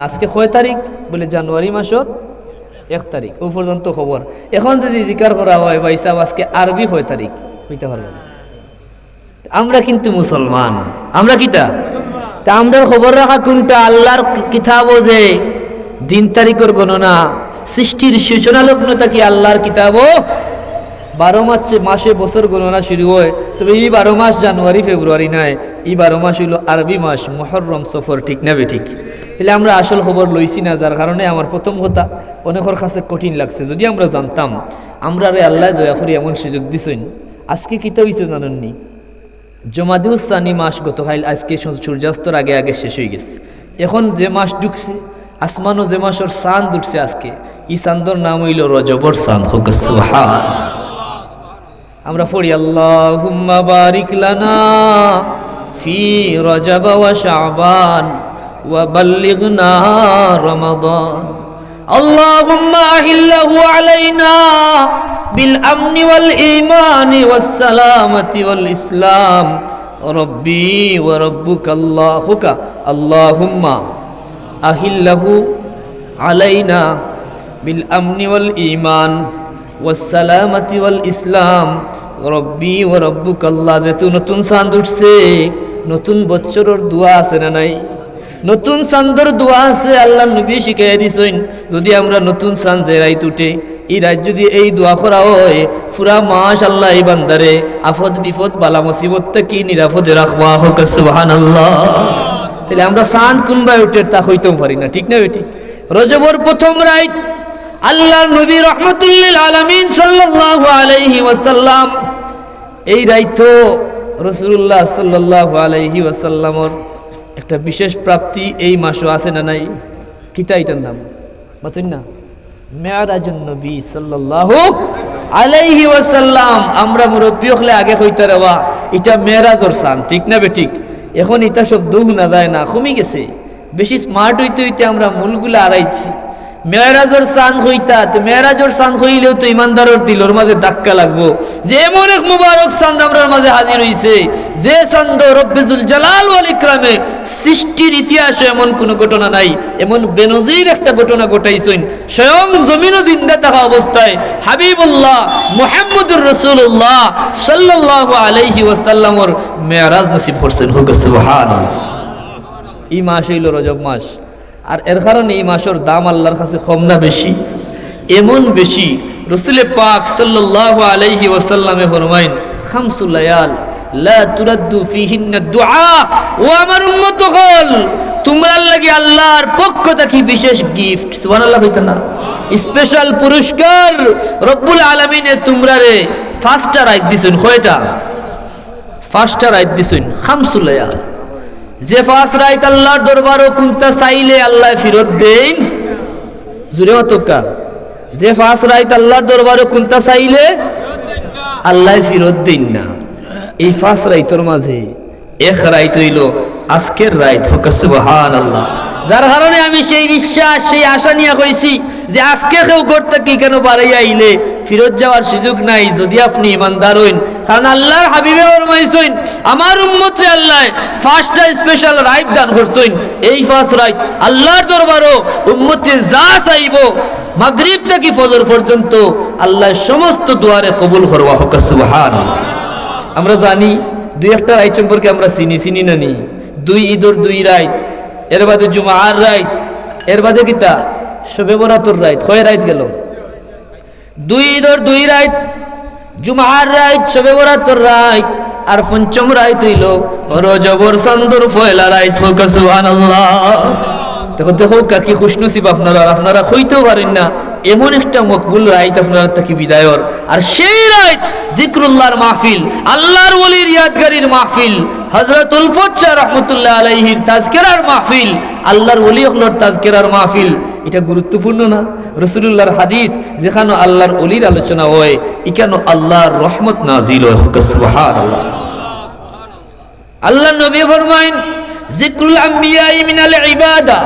আজকে কয় তারিখ? বলে জানুয়ারি মাসের এক তারিখ। ও পর্যন্ত খবর। এখন যদি জিকার করা হয়, বা হিসাব আজকে আরবি কয় তারিখ? হইতে পারবে। আমরা কিন্তু মুসলমান। আমরা কিতা? তা আমরা খবর রাখা কোনটা? আল্লাহর কিতাবও যে দিন তারিখের গণনা, সৃষ্টির সূচনা লগ্নতা কি আল্লাহর কিতাবও? বারো মাসে মাসে বছর গণনা শুরু হয়, তবে এই বারো মাস জানুয়ারি, ফেব্রুয়ারি নয় এই বারো মাস হইল আরবি মাস মহরম সফর, ঠিক না বে ঠিক? তাহলে আমরা আসল খবর লইছি না, যার কারণে আমার প্রথম কথা, অনেকের কাছে কঠিন লাগছে। যদি আমরা জানতাম, আমরা রে আল্লাহ দয়া করি এমন সুযোগ দিছেন। আজকে কিতা হইছে জানেননি? জমাদিউসানি মাস গতকাল, আজকে সূর্যাস্তর আগে আগে শেষ হয়ে গেছে। এখন যে মাস ঢুকছে, আসমানও যে মাসর চাঁদ উঠছে আজকে। ই চান্দর নাম হইল রজবর চাঁদ, হোক আমরা পড়ি আল্লাহুম্মা বারিক লানা ফি রজব ওয়া শাবান ওয়া বাল্লিগনা রমাদান اللهم أهله علينا بالأمن والإيمان والسلامة والإسلام ربي وربك اللهك اللهم أهله علينا بالأمن والإيمان والسلامة والإسلام রব্বি ও রব্বুক আল্লাহ যেহেতু নতুন চাঁদ উঠছে। নতুন বছরের দোয়া আছে না নাই? নতুন চান্দর দোয়া আছে, আল্লাহ নবী শিখাই দিছেন, যদি আমরা নতুন চাঁদ যে রাইত উঠে এই রাত যদি এই দোয়া করা হয়, পুরা মাস আল্লাহ এই বান্দারে আফদ বিপদ বালা মুসিবত থেকে নিরাপদে রাখবা? হোক সুবহান আল্লাহ তাহলে আমরা চাঁদ কোনবাই উঠে, তা হইতেও পারি না, ঠিক না বেটি রজবর প্রথম রাইত, আল্লাহ নবী রহমতুল্লিল আলমিন সাল্লাল্লাহু আলাইহি ওয়াসাল্লাম এই রাইতো রসুল্লাহ সাল্লাল্লাহু আলাইহি ওয়াসাল্লামর একটা বিশেষ প্রাপ্তি এই মাসও আছে না নাই? কিতা এটার নাম? বাতুন না? মেয়ারাজুন নবী সাল্লাল্লাহু আলাইহি ওয়াসাল্লাম, আমরা মুরব্বী হলে আগে কইতে রেবা এটা মেয়ারাজর সান, ঠিক না বে ঠিক? এখন এটা সব দুঃখ না যায় না, কমে গেছে। বেশি স্মার্ট হইতে হইতে আমরা মূলগুলা আড়াইছি। মেয়েরাজর চান হইতা, তো মেয়েরাজর চান হইলেও তো ইমানদারের দিলর মাঝে ধাক্কা লাগবো। যে এমন এক মুবারক চাঁদ আমরার মাঝে হাজির হইছে, যে চান্দ রব্বেজুল জালাল ওয়াল ইকরামে সৃষ্টির ইতিহাসে এমন কোনো ঘটনা নাই, এমন বেনজির একটা ঘটনা ঘটাইছেন। স্বয়ং জমিনও জিন্দা থাকা অবস্থায়। হাবিবুল্লাহ মুহাম্মদুর রাসূলুল্লাহ সাল্লাল্লাহু আলাইহি ওয়াসাল্লামর মেয়ারাজ নসিব করছেন। হুক সুবহানাল্লাহ। এই মাস হইল রজব মাস। আর এর কারণে এই মাসের দাম আল্লাহর কাছে কম না বেশি। এমন বেশি, রসুলে পাক সাল্লাল্লাহু আলাইহি ওয়াসাল্লামে ফরমাইন খামসুল লায়াল, লা হল আল্লাহর পক্ষ বিশেষ গিফট। না। স্পেশাল পুরস্কার তোমরা রে রাইট দিছেন রাইট দিছেন খামসুল লায়াল। যে ফাঁস রাইত আল্লাহর দরবারও কুন্তা চাইলে আল্লাহ ফিরত দেন। জুড়ে অতকা। যে ফাঁস রাইত আল্লাহর দরবারও কুন্তা চাইলে আল্লাহ ফিরত দিন না। এই ফাঁস রাইতর মাঝে এক রাইত হইল আজকের রাইত হোক সুবহান আল্লাহ যার কারণে আমি সেই বিশ্বাস, সেই আশা নিয়ে কইছি যে আজকে কেউ করতে কি কেন বাড়াইয়া আইলে? ফিরত যাওয়ার সুযোগ নাই, যদি আপনি ইমানদার হইন। কারণ আল্লাহর হাবিবে ফরমাইছেন আমার উম্মতে আল্লাহ ফার্স্টটা স্পেশাল রাইট দান করছেন। এই ফার্স্ট রাইট আল্লাহর দরবারও উম্মতে যা চাইব, মাগরিব থেকে ফজর পর্যন্ত আল্লাহ সমস্ত দুয়ারে কবুল করবা হোক, সুবহানাল্লাহ। আমরা জানি, দুই একটা রাইট সম্পর্কে আমরা চিনি চিনি না নি? দুই ঈদর দুই রাইত এর বাদে জুমার রাইত এর বাদে কিতা? শবে বরাতর রাইত কয় রাইত গেল? দুই ঈদর দুই রাইত, জুমার রাইত শবে বরাতর রাইত, আর পঞ্চম রাইত হইল রজবর সন্দর ফয়লা রাইত হোক, সুবহানাল্লাহ। দেখো দেখো, কাকি খুশনসিব আপনারা আপনারা হইতেও পারেন না, এমন একটা মকবুল রাইত আপনারা তাকে বিদায়র। আর সেই রাইত জিক্রুল্লাহর মাহফিল, আল্লাহর ওলির ইয়াদগারির মাহফিল হযরত উলফত শাহ রহমতুল্লাহ আলাইহির তাজকিরার মাহফিল, আল্লাহর ওলি হলোর তাজকিরার মাহফিল। এটা গুরুত্বপূর্ণ না? রসুলুল্লাহর হাদিস, যেখানে আল্লাহর ওলির আলোচনা হয়, এখানে আল্লাহর রহমত নাজিল হুক আল্লাহ নবী ফরমাইন জিক্রুল আম্বিয়াই মিনাল ইবাদা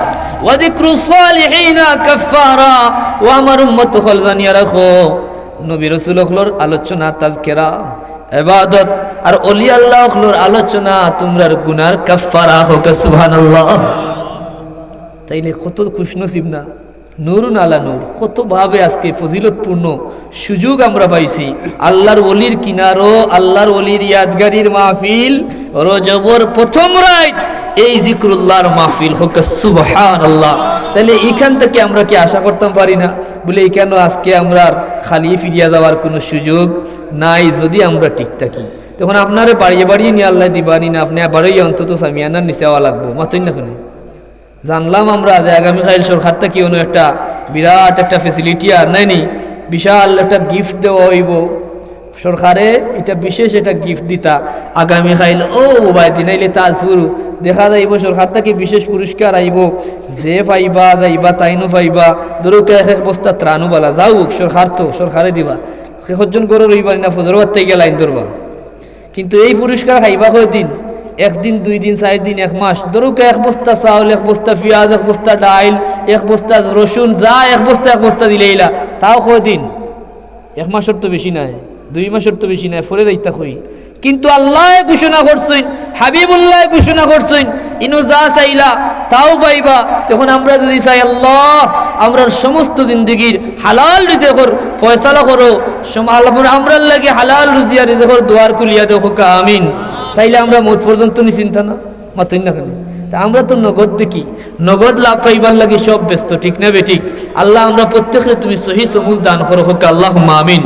ওয়া যিকরুস সালিহিনা কাফারা ও আমার উম্মত হল জানিয়া রাখো নবী রাসূল হলোর আলোচনা, তাজকিরা, ইবাদত আর ওলি আল্লাহ হলোর আলোচনা তোমরার গুনার কাফারা হোক সুবহানাল্লাহ। তাইলে কত খুশনসিব না। নুরুন আলা নূর। কতভাবে আজকে ফজিলতপূর্ণ সুযোগ আমরা পাইছি। আল্লাহর ওলির কিনারো, আল্লাহর ওলির ইয়াদগারির মাহফিল, রজবর প্রথম রাত এই জিক্রুল্লাহর মাহফিল হোক সুবহান আল্লাহ তাহলে এখান থেকে আমরা কি আশা করতাম পারি না? বলে এখানে আজকে আমরা খালি ফিরিয়া যাওয়ার কোনো সুযোগ নাই যদি আমরা ঠিক থাকি? তখন আপনারে বাড়িয়ে বাড়িয়ে নিয়ে আল্লাহ দিবানি না, আপনি আবারই অন্তত সামিয়ানার নিচে হওয়া লাগবো। মাতই না কোনো? জানলাম আমরা যে আগামীকাল সরকার কি কোনো একটা বিরাট একটা ফেসিলিটি আর নাইনি বিশাল একটা গিফট দেওয়া হইব। সরকারে এটা বিশেষ একটা গিফট দিতা। আগামীকাল ও বাই দিনাইলে তাল শুরু দেখা যাইব সরকার থেকে বিশেষ পুরস্কার আইব। যে পাইবা, যাইবা তাইনো পাইবা। ধরো কে বস্তা ত্রাণু বালা যাও সরকার তো, সরকারে দিবা। সেজন করে রইবা না ফজরবার থেকে লাইন ধরবা। কিন্তু এই পুরস্কার খাইবা দিন একদিন, দুই দিন, চার দিন, এক মাস। ধরুক এক বস্তা চাউল, এক বস্তা পেঁয়াজ, এক বস্তা ডাইল, এক বস্তা রসুন, যা এক বস্তা এক বস্তা দিলে এইলা তাও দিন এক মাসের তো বেশি নাই, দুই মাসের তো বেশি নাই, ফলে দায়িত্ব কই? কিন্তু আল্লাহ ঘোষণা করছেন, হাবিবুল্লাহ ঘোষণা করছেন, ইনু যা চাইলা তাও পাইবা। তখন আমরা যদি চাই, আল্লাহ আমরা সমস্ত জিন্দগির হালাল রিজেকর ফয়সালা করো। আমরা লাগে হালাল রুজিয়া রিজেকর দুয়ার কুলিয়া দেখো আমিন। তাইলে আমরা মত পর্যন্ত নি চিন্তা না মাতই না কেন? আমরা তো নগদ দেখি, নগদ লাভ পাইবার লাগে সব ব্যস্ত, ঠিক না বে ঠিক? আল্লাহ আমরা প্রত্যেকের তুমি সহি সমুজ দান করো হোক আল্লাহ আমিন।